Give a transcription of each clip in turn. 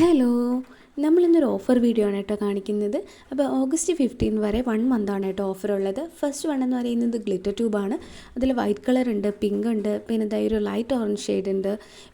Hello നമ്മളിന്നൊരു offer video ആണ് കേട്ടോ കാണിക്കുന്നത്. അപ്പോൾ ഓഗസ്റ്റ് ഫിഫ്റ്റീൻ വരെ വൺ മന്താണ് കേട്ടോ ഓഫർ ഉള്ളത്. ഫസ്റ്റ് വൺ എന്ന് പറയുന്നത് ഗ്ലിറ്റർ ട്യൂബാണ് അതിൽ വൈറ്റ് കളർ ഉണ്ട് പിങ്ക് ഉണ്ട് പിന്നെ ഇതാ ഒരു ലൈറ്റ് ഓറഞ്ച് ഷെയ്ഡ് ഉണ്ട്.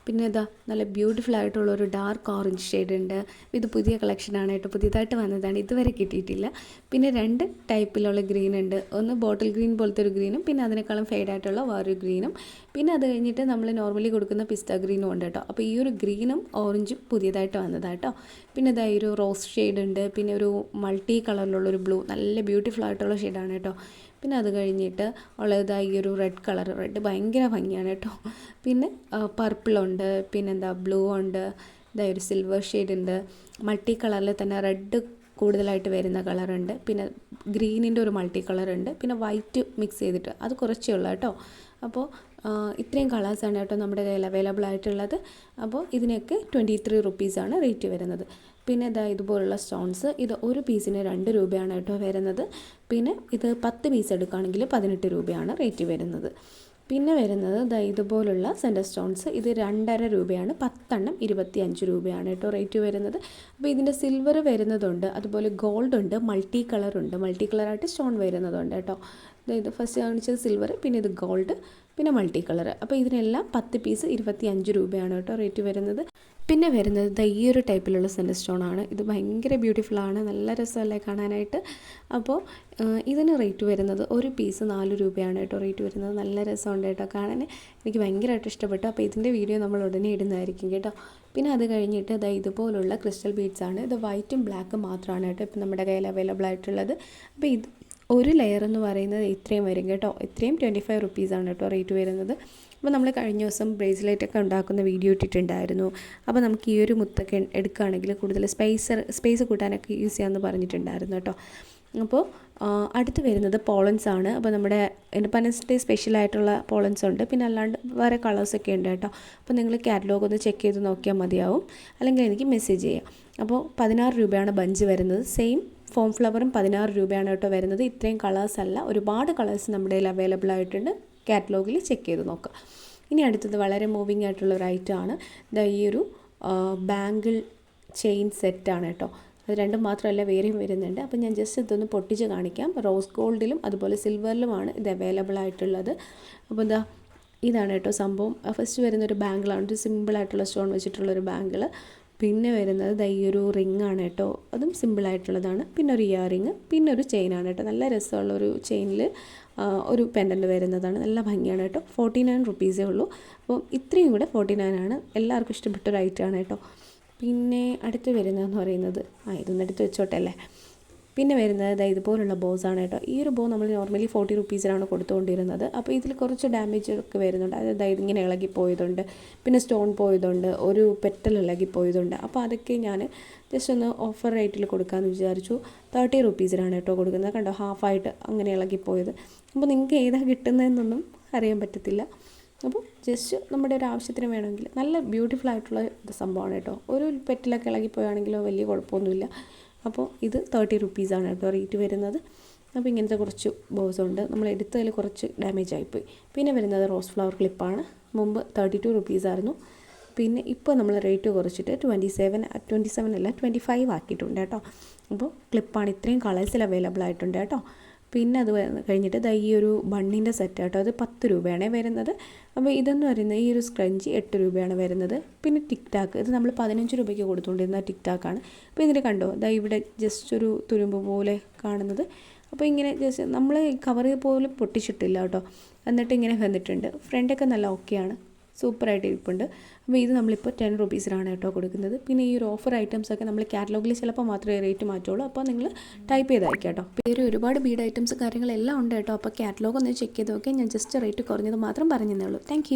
പിന്നെ ഇതാ നല്ല ബ്യൂട്ടിഫുൾ ആയിട്ടുള്ള ഒരു ഡാർക്ക് ഓറഞ്ച് ഷെയ്ഡ് ഉണ്ട്. ഇത് പുതിയ കളക്ഷനാണ് കേട്ടോ. പുതിയതായിട്ട് വന്നതാണ്. ഇതുവരെ കിട്ടിയിട്ടില്ല. പിന്നെ രണ്ട് ടൈപ്പിലുള്ള ഗ്രീൻ ഉണ്ട്. ഒന്ന് ബോട്ടിൽ ഗ്രീൻ പോലത്തെ ഒരു ഗ്രീനും പിന്നെ അതിനേക്കാളും ഫെയ്ഡ് ആയിട്ടുള്ള വേറൊരു ഗ്രീനും പിന്നെ അത് കഴിഞ്ഞിട്ട് നമ്മൾ നോർമലി കൊടുക്കുന്ന പിസ്ത ഗ്രീനും ഉണ്ട് കേട്ടോ. അപ്പോൾ ഈ ഒരു ഗ്രീനും ഓറഞ്ചും പുതിയതായിട്ട് വന്നതാട്ടോ പിന്നെ ഇതാ ഒരു റോസ് ഷെയ്ഡ് ഉണ്ട്. പിന്നെ ഒരു മൾട്ടി കളറിലുള്ള ഒരു ബ്ലൂ നല്ല ബ്യൂട്ടിഫുൾ ആയിട്ടുള്ള ഷെയ്ഡാണ് കേട്ടോ. പിന്നെ അത് കഴിഞ്ഞിട്ട് ഉള്ളതായി ഒരു റെഡ് കളർ റെഡ് ഭയങ്കര ഭംഗിയാണ് കേട്ടോ. പിന്നെ പർപ്പിളുണ്ട് പിന്നെന്താ ബ്ലൂ ഉണ്ട്. ഇതായി ഒരു സിൽവർ ഷെയ്ഡ് ഉണ്ട്. മൾട്ടി കളറിൽ തന്നെ റെഡ് കൂടുതലായിട്ട് വരുന്ന കളറുണ്ട്. പിന്നെ ഗ്രീനിന്റെ ഒരു മൾട്ടി കളറുണ്ട്. പിന്നെ വൈറ്റ് മിക്സ് ചെയ്തിട്ട് അത് കുറച്ചേ ഉള്ളൂ കേട്ടോ. അപ്പോൾ ഇത്രയും കളേഴ്സാണ് കേട്ടോ നമ്മുടെ കയ്യിൽ അവൈലബിൾ ആയിട്ടുള്ളത്. അപ്പോൾ ഇതിനൊക്കെ ട്വന്റി ത്രീ റുപ്പീസാണ് റേറ്റ് വരുന്നത്. പിന്നെ ഇതാ ഇതുപോലുള്ള സ്റ്റോൺസ് ഇത് ഒരു പീസിന് രണ്ട് രൂപയാണ് കേട്ടോ വരുന്നത്. പിന്നെ ഇത് പത്ത് പീസ് എടുക്കുകയാണെങ്കിൽ പതിനെട്ട് രൂപയാണ് റേറ്റ് വരുന്നത്. പിന്നെ വരുന്നത് ദാ ഇതുപോലുള്ള സെന്റർ സ്റ്റോൺസ് ഇത് രണ്ടര രൂപയാണ്. പത്തെണ്ണം ഇരുപത്തി അഞ്ച് രൂപയാണ് കേട്ടോ റേറ്റ് വരുന്നത്. അപ്പോൾ ഇതിന്റെ സിൽവർ വരുന്നതുണ്ട്. അതുപോലെ ഗോൾഡ് ഉണ്ട്. മൾട്ടി കളറുണ്ട് മൾട്ടി കളറായിട്ട് സ്റ്റോൺ വരുന്നതുണ്ട് കേട്ടോ. ഇത് ഫസ്റ്റ് കാണിച്ചത് സിൽവർ പിന്നെ ഇത് ഗോൾഡ് പിന്നെ മൾട്ടി കളർ അപ്പോൾ ഇതിനെല്ലാം പത്ത് പീസ് ഇരുപത്തി അഞ്ച് രൂപയാണ് കേട്ടോ റേറ്റ് വരുന്നത്. പിന്നെ വരുന്നത് ദ ഈ ഒരു ടൈപ്പിലുള്ള സെന്റർ സ്റ്റോൺ ആണ്. ഇത് ഭയങ്കര ബ്യൂട്ടിഫുൾ ആണ്. നല്ല രസമല്ലേ കാണാനായിട്ട്. അപ്പോൾ ഇതിന് റേറ്റ് വരുന്നത് ഒരു പീസ് നാല് രൂപയാണ് കേട്ടോ റേറ്റ് വരുന്നത്. നല്ല രസമുണ്ട് കേട്ടോ കാണാൻ. എനിക്ക് ഭയങ്കരമായിട്ട് ഇഷ്ടപ്പെട്ടു. അപ്പോൾ ഇതിന്റെ വീഡിയോ നമ്മൾ ഉടനെ ഇടുന്നതായിരിക്കും കേട്ടോ. പിന്നെ അത് കഴിഞ്ഞിട്ട് ഇതാ ഇതുപോലുള്ള ക്രിസ്റ്റൽ ബീഡ്സ് ആണ്. ഇത് വൈറ്റും ബ്ലാക്കും മാത്രമാണ് കേട്ടോ ഇപ്പം നമ്മുടെ കയ്യിൽ അവൈലബിൾ ആയിട്ടുള്ളത്. അപ്പോൾ ഇത് ഒരു ലെയർ എന്ന് പറയുന്നത് ഇത്രയും വരും കേട്ടോ. ഇത്രയും ട്വന്റി ഫൈവ് റുപ്പീസാണ് കേട്ടോ റേറ്റ് വരുന്നത്. അപ്പോൾ നമ്മൾ കഴിഞ്ഞ ദിവസം ബ്രേസ്ലെറ്റ് ഒക്കെ ഉണ്ടാക്കുന്ന വീഡിയോ ഇട്ടിട്ടുണ്ടായിരുന്നു. അപ്പോൾ നമുക്ക് ഈ ഒരു മുത്തൊക്കെ എടുക്കുകയാണെങ്കിൽ കൂടുതൽ സ്പേസർ സ്പേസ് കൂട്ടാനൊക്കെ യൂസ് ചെയ്യാമെന്ന് പറഞ്ഞിട്ടുണ്ടായിരുന്നു കേട്ടോ. അപ്പോൾ അടുത്ത് വരുന്നത് പോളൻസ് ആണ്. അപ്പോൾ നമ്മുടെ ഇൻഡിപെൻഡൻസ് ഡേ സ്പെഷ്യലായിട്ടുള്ള പോളൻസ് ഉണ്ട്. പിന്നെ അല്ലാണ്ട് വേറെ കളേഴ്സൊക്കെ ഉണ്ട് കേട്ടോ. അപ്പോൾ നിങ്ങൾ കാറ്റലോഗ് ഒന്ന് ചെക്ക് ചെയ്ത് നോക്കിയാൽ മതിയാവും. അല്ലെങ്കിൽ എനിക്ക് മെസ്സേജ് ചെയ്യാം. അപ്പോൾ പതിനാറ് രൂപയാണ് ബഞ്ച് വരുന്നത്. സെയിം ഫോം ഫ്ലവറും പതിനാറ് രൂപയാണ് കേട്ടോ വരുന്നത്. ഇത്രയും കളേഴ്സ് അല്ല ഒരുപാട് കളേഴ്സ് നമ്മുടെ കയ്യിൽ അവൈലബിൾ ആയിട്ടുണ്ട്. കാറ്റലോഗിൽ ചെക്ക് ചെയ്ത് നോക്കുക ഇനി അടുത്തത് വളരെ മൂവിങ് ആയിട്ടുള്ള ഒരു ഐറ്റം ആണ്. ഇതാ ഈ ഒരു ബാങ്കിൾ ചെയിൻ സെറ്റാണ് കേട്ടോ. അത് രണ്ടും മാത്രമല്ല വേറെയും വരുന്നുണ്ട്. അപ്പോൾ ഞാൻ ജസ്റ്റ് ഇതൊന്ന് പൊട്ടിച്ച് കാണിക്കാം. റോസ് ഗോൾഡിലും അതുപോലെ സിൽവറിലുമാണ് ഇത് അവൈലബിൾ ആയിട്ടുള്ളത്. അപ്പോൾ എന്താ ഇതാണ് കേട്ടോ സംഭവം. ഫസ്റ്റ് വരുന്നൊരു ബാങ്കിളാണ് ഒരു സിമ്പിളായിട്ടുള്ള സ്റ്റോൺ വെച്ചിട്ടുള്ളൊരു ബാങ്കിൾ പിന്നെ വരുന്നത് ദൈ ഒരു റിംഗ് ആണ് കേട്ടോ. അതും സിമ്പിളായിട്ടുള്ളതാണ് പിന്നെ ഒരു ഇയർ റിങ് പിന്നെ ഒരു ചെയിൻ ആണ് കേട്ടോ. നല്ല രസമുള്ള ഒരു ചെയിനിൽ ഒരു പെൻഡന്റ് വരുന്നതാണ്. നല്ല ഭംഗിയാണ് കേട്ടോ. ഫോർട്ടി നയൻ റുപ്പീസേ ഉള്ളൂ. അപ്പോൾ ഇത്രയും കൂടെ ഫോർട്ടി നയൻ ആണ്. എല്ലാവർക്കും ഇഷ്ടപ്പെട്ട ഒരു ഐറ്റമാണ് കേട്ടോ. പിന്നെ അടുത്ത് വരുന്നതെന്ന് പറയുന്നത് ആ ഇതൊന്നെടുത്ത് വെച്ചോട്ടെ അല്ലേ? പിന്നെ വരുന്നത് ദാ ഇതുപോലുള്ള ബോസാണ് കേട്ടോ. ഈ ഒരു ബോ നമ്മൾ നോർമലി ഫോർട്ടി റുപ്പീസിനാണ് കൊടുത്തുകൊണ്ടിരുന്നത്. അപ്പോൾ ഇതിൽ കുറച്ച് ഡാമേജ് ഒക്കെ വരുന്നുണ്ട്. അതായത് ഇങ്ങനെ ഇളകി പോയതുണ്ട്. പിന്നെ സ്റ്റോൺ പോയതുണ്ട്. ഒരു പെറ്റൽ ഇളകി പോയതുണ്ട്. അപ്പോൾ അതൊക്കെ ഞാൻ ജസ്റ്റ് ഒന്ന് ഓഫർ റേറ്റിൽ കൊടുക്കാമെന്ന് വിചാരിച്ചു. തേർട്ടി റുപ്പീസിനാണ് കേട്ടോ കൊടുക്കുന്നത്. കണ്ടോ? ഹാഫായിട്ട് അങ്ങനെ ഇളകിപ്പോയത് അപ്പോൾ നിങ്ങൾക്ക് ഏതാണ് കിട്ടുന്നതെന്നൊന്നും അറിയാൻ പറ്റത്തില്ല. അപ്പോൾ ജസ്റ്റ് നമ്മുടെ ഒരു ആവശ്യത്തിന് വേണമെങ്കിൽ നല്ല ബ്യൂട്ടിഫുൾ ആയിട്ടുള്ള സംഭവമാണ് കേട്ടോ. ഒരു പെറ്റിലൊക്കെ ഇളകിപ്പോയാണെങ്കിലോ വലിയ കുഴപ്പമൊന്നുമില്ല. അപ്പോൾ ഇത് തേർട്ടി റുപ്പീസാണ് കേട്ടോ റേറ്റ് വരുന്നത്. അപ്പോൾ ഇങ്ങനത്തെ കുറച്ച് ബോസ് ഉണ്ട്. നമ്മൾ എടുത്തതിൽ കുറച്ച് ഡാമേജ് ആയിപ്പോയി. പിന്നെ വരുന്നത് റോസ് ഫ്ലവർ ക്ലിപ്പാണ് മുമ്പ് തേർട്ടി ടു റുപ്പീസായിരുന്നു പിന്നെ ഇപ്പോൾ നമ്മൾ റേറ്റ് കുറച്ചിട്ട് ട്വന്റി സെവൻ ട്വന്റി സെവൻ അല്ല ട്വന്റി ഫൈവ് ആക്കിയിട്ടുണ്ട് കേട്ടോ. അപ്പോൾ ക്ലിപ്പാണ് ഇത്രയും കളേഴ്സിൽ അവൈലബിൾ ആയിട്ടുണ്ട് കേട്ടോ. പിന്നെ അത് കഴിഞ്ഞിട്ട് ദാ ഈ ഒരു ബണ്ണിന്റെ സെറ്റ് കേട്ടോ അത് പത്ത് രൂപയാണ് വരുന്നത്. അപ്പോൾ ഇതെന്ന് പറയുന്നത് ഈ ഒരു സ്ക്രഞ്ച് എട്ട് രൂപയാണ് വരുന്നത്. പിന്നെ ടിക് ടാക്ക് ഇത് നമ്മൾ പതിനഞ്ച് രൂപയ്ക്ക് കൊടുത്തുകൊണ്ടിരുന്ന ടിക് ടാക്കാണ് അപ്പോൾ ഇതിൽ കണ്ടോ ദാ ഇവിടെ ജസ്റ്റ് ഒരു തുരുമ്പ് പോലെ കാണുന്നത്. അപ്പോൾ ഇങ്ങനെ ജസ്റ്റ് നമ്മൾ കവർ പോലും പൊട്ടിച്ചിട്ടില്ല കേട്ടോ. എന്നിട്ട് ഇങ്ങനെ വന്നിട്ടുണ്ട്. ഫ്രണ്ടൊക്കെ നല്ല ഓക്കെയാണ് സൂപ്പറായിട്ട് ഇരിപ്പുണ്ട്. അപ്പോൾ ഇത് നമ്മളിപ്പോൾ ടെൻ റുപ്പീസിനാണ് കേട്ടോ കൊടുക്കുന്നത്. പിന്നെ ഈ ഒരു ഓഫർ ഐറ്റംസ് ഒക്കെ നമ്മൾ കാറ്റലോഗിൽ ചിലപ്പോൾ മാത്രമേ റേറ്റ് മാറ്റുള്ളൂ. അപ്പോൾ നിങ്ങൾ ടൈപ്പ് ചെയ്തായിരിക്കും കേട്ടോ. പേര് ഒരുപാട് ബീഡ് ഐറ്റംസ് കാര്യങ്ങളെല്ലാം ഉണ്ട് കേട്ടോ. അപ്പോൾ കാറ്റലോഗ് ഒന്ന് ചെക്ക് ചെയ്ത് നോക്കിയാൽ ഞാൻ ജസ്റ്റ് റേറ്റ് കുറഞ്ഞത് മാത്രം പറഞ്ഞതേ ഉള്ളൂ. താങ്ക്